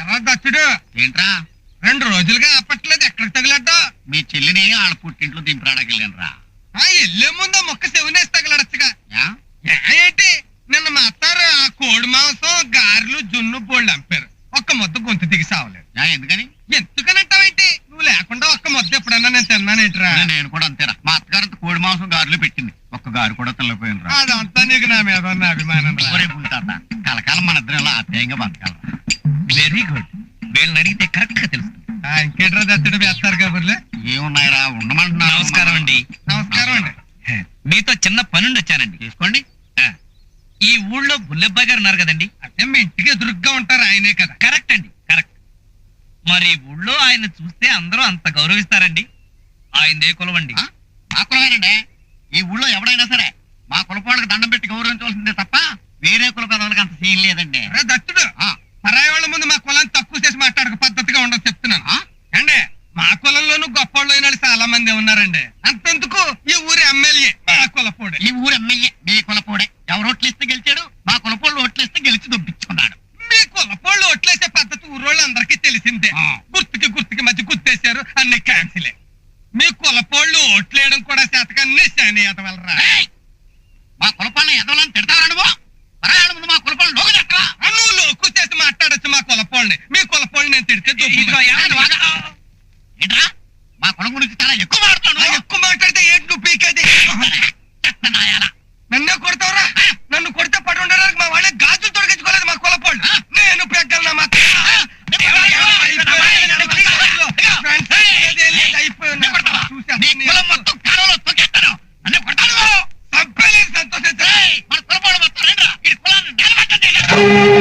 ఎరా దచ్చుడు ఏంట్రా? రెండు రోజులుగా ఆపట్లేదు ఎక్కడికి తగిలడ్డా? మీ చెల్లిని వాళ్ళ పుట్టింట్లో దింపడానికి వెళ్ళాను రా ఆ ఎల్లే ముందు ఆ మొక్క సెవెనేసి తగలడచ్చుగా. ఏంటి? నిన్న మా అత్తారు ఆ కోడి మాంసం గారెలు జున్ను బోళ్ళు అంపారు. ఒక్క ముద్ద గొంతు దిగి సావలేదు. ఎందుకని? ఎందుకనంటావేంటి? నువ్వు లేకుండా ఒక్క ముద్ద ఎప్పుడన్నా నేను తిన్నానేంట్రా? నేను కూడా అంతేరా. మా అత్తగారంత కోడి మాంసం గారులు పెట్టింది. ఒక్క గారు కూడా తినలేకపోయాను రా అదంతా నీకు నా మీద ఉన్న అభిమానం కలకాలం మన ఇద్దరం ఇలా ఆప్యాయంగా బతకాలరా. Very good. వీళ్ళని అడిగితే కరెక్ట్గా తెలుస్తుంది. ఆ, ఇంకేట్రా దత్తుడు వేస్తారు కబుర్లే ఏమున్నాయిరా ఉండమంటున్నా నమస్కారం అండి. నమస్కారం అండి. మీతో చిన్న పనుండి వచ్చానండి. తీసుకోండి. ఆ, ఈ ఊళ్ళో బుల్లెబ్బాయి గారు ఉన్నారు కదండి. అదే మీ ఇంటికి ఎదురుగ్గా ఉంటారు ఆయనే కదా. కరెక్ట్ అండి కరెక్ట్. మరి ఊళ్ళో ఆయన చూస్తే అందరూ అంత గౌరవిస్తారండి. ఆయన ఏ కులవండి ఆ? మా కులమేనండి. ఈ ఊళ్ళో ఎవడైనా సరే మా కులపాళ్ళకి దండం పెట్టి గౌరవించవలసిందే తప్ప వేరే కుల పెదవులకి అంత సీన్ లేదండి. అరే దత్తుడు ఆ, పరాయి వాళ్ళ ముందు మా కులాన్ని తక్కువ చేసి మాట్లాడక పద్ధతిగా ఉండదు చెప్తున్నాను? అండి మా కులంలోనూ అయిన వాళ్ళు చాలా మంది ఉన్నారండి. అంతెందుకు? ఈ ఊరి ఎమ్మెల్యే మా కులపోడే. ఈ ఊరు ఎమ్మెల్యే మీ కులపోడే. ఎవరు ఓట్లు ఇస్తే గెలిచాడు? మా కులపోళ్ళు ఓట్లు ఇస్తే గెలిచి దొబ్బించుకున్నాడు. మీ కులపోళ్ళు ఓట్లేసే పద్ధతి ఊరోళ్ళు అందరికీ తెలిసిందే. గుర్తుకి గుర్తుకి మధ్య గుర్తేశారు అన్ని క్యాన్సిలే. మీ కులపోళ్ళు ఓట్లేయడం కూడా శాతక అన్ని శానియత వలరా ఏయ్! మా కులపాలను ఎదవాలని తిడతావా నువ్వు? ఏంట్రా? మా కులం గురించి చాలా ఎక్కువ మాట్లాడు ఎక్కువ మాట్లాడితే ఏంటి నువ్వు పీకేది? నన్నే కొడతావురా? నన్ను కొడితే పడి ఉండడానికి మా వాళ్ళే గాజులు తొలగించుకోలేదు మా కులపోళ్ళు. నేను పెగ్గలనా మా సంతోషించే మన కులపోళ్ళు మొత్తం రెండు ఈ కులాన్ని నిలబెట్టండి